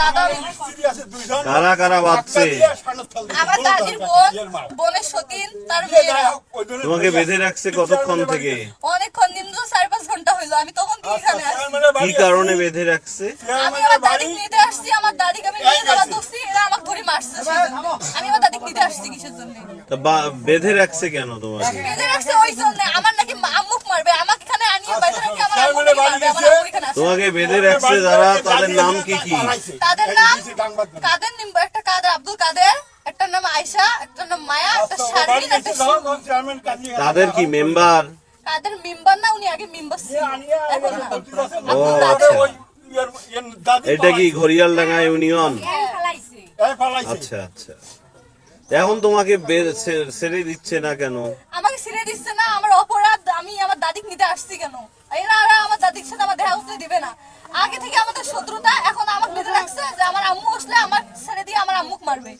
দাদা। কারা কারা বাঁধছে? আমার দাদির বোন বোনের সতীন তার মেয়েরা। তোমাকে বেঁধে রাখছে কতক্ষণ থেকে? অনেকক্ষণ নিম্ন চার পাঁচ ঘণ্টা হইল আমি তখন কি আসছি কি কারণে বেঁধে রাখছে? আমি আমার দাদিকে নিতে আসছি আমার দাদিকে আমি নিয়ে যাওয়া ধরছি এরা আমাকে ধরে মারছে আমি আমার দাদিকে নিতে আসছি কিসের জন্য? তা বেঁধে রাখছে কেন তোমাকে? বেঁধে রাখছে ওই জন্য আমার নাকি আম্মুক মারবে আমাকে এখানে আনিয়ে বাইরে রাখি আমার আম্মুকে মারবে আমার আম্মু এখানে আছে তোমাকে বেঁধে রাখছে যারা তাদের নাম কি কি? তাদের নাম কাদের নিম্ব একটা কাদের? আব্দুল কাদের একটা নাম আয়শা একটা নাম মায়া একটা শারমিন একটা। তাদের কি মেম্বার? কাদের মেম্বার না উনি আগে মেম্বার ছিল। এখন না ও আচ্ছা। এটা কি ঘড়িয়ালডাঙ্গা ইউনিয়ন? আচ্ছা আচ্ছা। এখন তোমাকে ছেড়ে দিচ্ছে না কেন? আমাকে ছেড়ে দিচ্ছে না আমার অপরাধ আমি আমার দাদিকে নিতে আসছি কেন? এরা আর আমার আমার দেখা করতে দিবে না। আগে থেকে আমাদের শত্রুতা, এখন আমাকে বেঁধে রাখছে যে আমার আম্মু আসলে আমার ছেড়ে দিয়ে আমার আম্মুক মারবে।